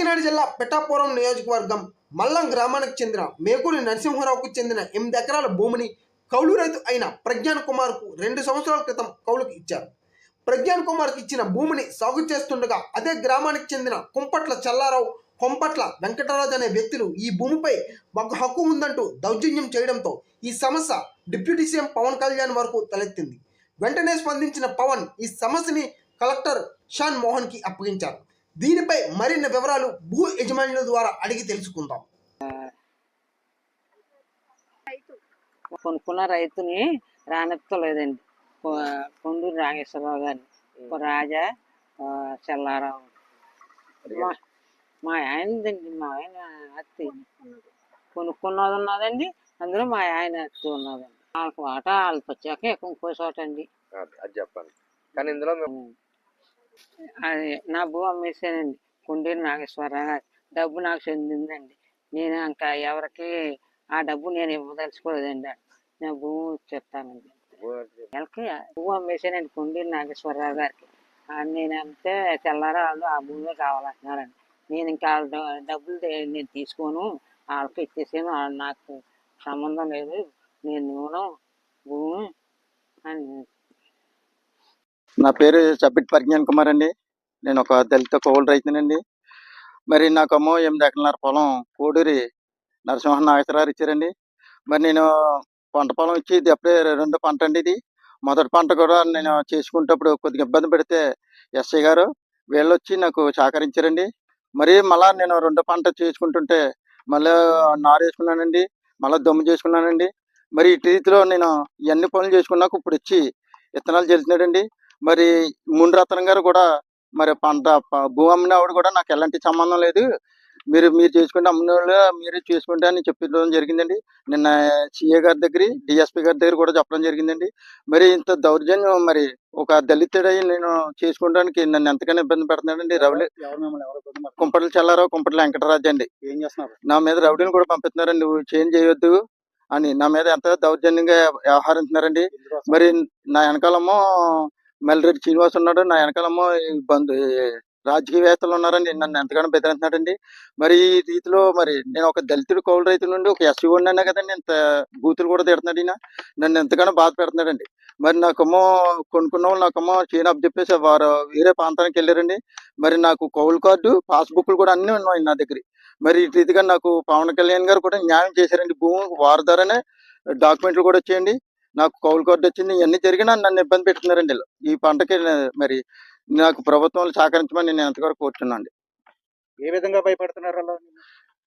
జిల్లా పిఠాపురం నియోజకవర్గం మల్లం గ్రామానికి చెందిన మేకూరి నరసింహారావుకు చెందిన ఎనిమిది ఎకరాల భూమిని కౌలు రైతు అయిన ప్రజ్ఞాన్ కుమార్కు రెండు సంవత్సరాల క్రితం కౌలుకు ఇచ్చారు. ప్రజ్ఞాన్ కుమార్కి ఇచ్చిన భూమిని సాగు చేస్తుండగా అదే గ్రామానికి చెందిన కుంపట్ల చల్లారావు కొంపట్ల వెంకటరాజు అనే వ్యక్తులు ఈ భూమిపై ఒక హక్కు ఉందంటూ దౌర్జన్యం చేయడంతో ఈ సమస్య డిప్యూటీ సీఎం పవన్ కళ్యాణ్ వరకు తలెత్తింది. వెంటనే స్పందించిన పవన్ ఈ సమస్యని కలెక్టర్ షాన్ మోహన్కి అప్పగించారు. దీనిపై మరిన్ని వివరాలు భూ యజమానుల ద్వారా అడిగి తెలుసుకుందాం. కొనుక్కున్న రైతుని రానెత్తలేదండి. కొండూరు నాగేశ్వరరావు గారిని. రాజా చెల్లారావు. మా మా ఆయనదండి మా ఆయన అత్తి. కొనుక్కున్నది ఉన్నదండి. అందులో మా ఆయన అత్తి ఉన్నదండి. వాళ్ళకి వాట వాళ్ళకి వచ్చాక ఇంకో చోట అండి అది అది చెప్పండి కానీ ఇందులో మేము అది నా భూ అమ్మేసానండి కొండూరు నాగేశ్వరరావు గారు. డబ్బు నాకు చెందిందండి. నేను ఇంకా ఎవరికి ఆ డబ్బు నేను ఇవ్వదలుచుకోలేదండి. నా భూమి చెప్తానండి నెలకి పువ్వు అమ్మేసానండి కొండూరు నాగేశ్వరరావు గారికి. నేను అంతే తెల్లారా వాళ్ళు ఆ భూమి కావాలంటున్నారండి. నేను ఇంకా డబ్బులు నేను తీసుకోను. వాళ్ళకి ఇచ్చేసాను నాకు సంబంధం లేదు. నేను ఇవ్వను. భూమి నా పేరు చబ్బిటి ప్రజ్ఞాన్ కుమార్ అండి. నేను ఒక దళిత కౌలు రైతునండి. మరి నాకు అమ్మో ఎనిమిది ఎకరాల పొలం కోడూరి నరసింహ నాగేశ్వరరావు ఇచ్చారండి. మరి నేను పంట పొలం ఇచ్చి ఇది అప్పుడే రెండు పంట అండి ఇది. మొదటి పంట కూడా నేను చేసుకుంటప్పుడు కొద్దిగా ఇబ్బంది పెడితే ఎస్ఐ గారు వీళ్ళు వచ్చి నాకు సహకరించారండి. మరి మళ్ళా నేను రెండో పంట చేసుకుంటుంటే మళ్ళీ నారు వేసుకున్నానండి మళ్ళీ దమ్ము చేసుకున్నానండి. మరి ఇటు రీతిలో నేను ఇవన్నీ పనులు చేసుకున్నాక ఇప్పుడు వచ్చి విత్తనాలు చల్లుతున్నాడండి మరి మునిరత్నం గారు కూడా మరి పంట ప- భూ అమ్మిన ఆవిడ కూడా నాకు ఎలాంటి సంబంధం లేదు. మీరు మీరు చేసుకుంటే అమ్మిన వాళ్ళు మీరే చేసుకుంటే అని చెప్పడం జరిగిందండి. నిన్న సిఏ గారి దగ్గర డిఎస్పీ గారి దగ్గర కూడా చెప్పడం జరిగిందండి. మరి ఇంత దౌర్జన్యం మరి ఒక దళితుడై నేను చేసుకోవడానికి నన్ను ఎంతగానో ఇబ్బంది పెడుతున్నాడండి. రవలి కుంపట్ల చల్లారావు కుంపట్ల వెంకటరాజు అండి. ఏం చేస్తున్నారు? నా మీద రౌడీని కూడా పంపిస్తున్నారండి. నువ్వు చేంజ్ చేయొద్దు అని నా మీద ఎంత దౌర్జన్యంగా వ్యవహరిస్తున్నారండి మరి నా వెనకాలమో మల్లిరెడ్డి శ్రీనివాస్ ఉన్నాడు నా వెనకాలమ్మో బంధు రాజకీయ రాజకీయవేత్తలు ఉన్నారండి నన్ను ఎంతగానో బెదిరిస్తున్నాడండి. మరి ఈ రీతిలో మరి నేను ఒక దళితుడు కౌలు రైతు నుండి ఒక ఎస్సీ ఉన్నాను కదండి ఇంత బూతులు కూడా తిడుతున్నాడు ఈయన. నన్ను ఎంతగానో బాధ పెడుతున్నాడండి. మరి నాకేమో కొనుక్కున్న వాళ్ళు నాకేమో చైన్ చెప్పేసి వారు వేరే ప్రాంతానికి వెళ్ళారండి. మరి నాకు కౌలు కార్డు పాస్బుక్లు కూడా అన్నీ ఉన్నాయి నా దగ్గర. మరి ఈ రీతిగా నాకు పవన్ కళ్యాణ్ గారు కూడా న్యాయం చేశారండి. భూమి వారి ద్వారానే డాక్యుమెంట్లు కూడా వచ్చేయండి. నాకు కౌలు కార్డు వచ్చింది ఇవన్నీ జరిగినా నన్ను ఇబ్బంది పెట్టుకున్నారండి. ఈ పంటకి మరి నాకు ప్రభుత్వం సహకరించమని నేను ఎంతవరకు కోరుతున్నాను ఏ విధంగా భయపడుతున్నారు అలా?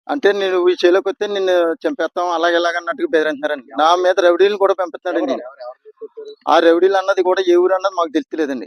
అంటే నేను ఈ చేలోకి వస్తే నిన్ను చంపేస్తాం అలాగే ఇలాగ అన్నట్టుగా బెదిరింటున్నారండి నా మీద రౌడీలు కూడా పంపిస్తున్నారండి నేను. ఆ రౌడీలు అన్నది కూడా ఏ ఊరు అన్నది మాకు తెలుస్తలేదండి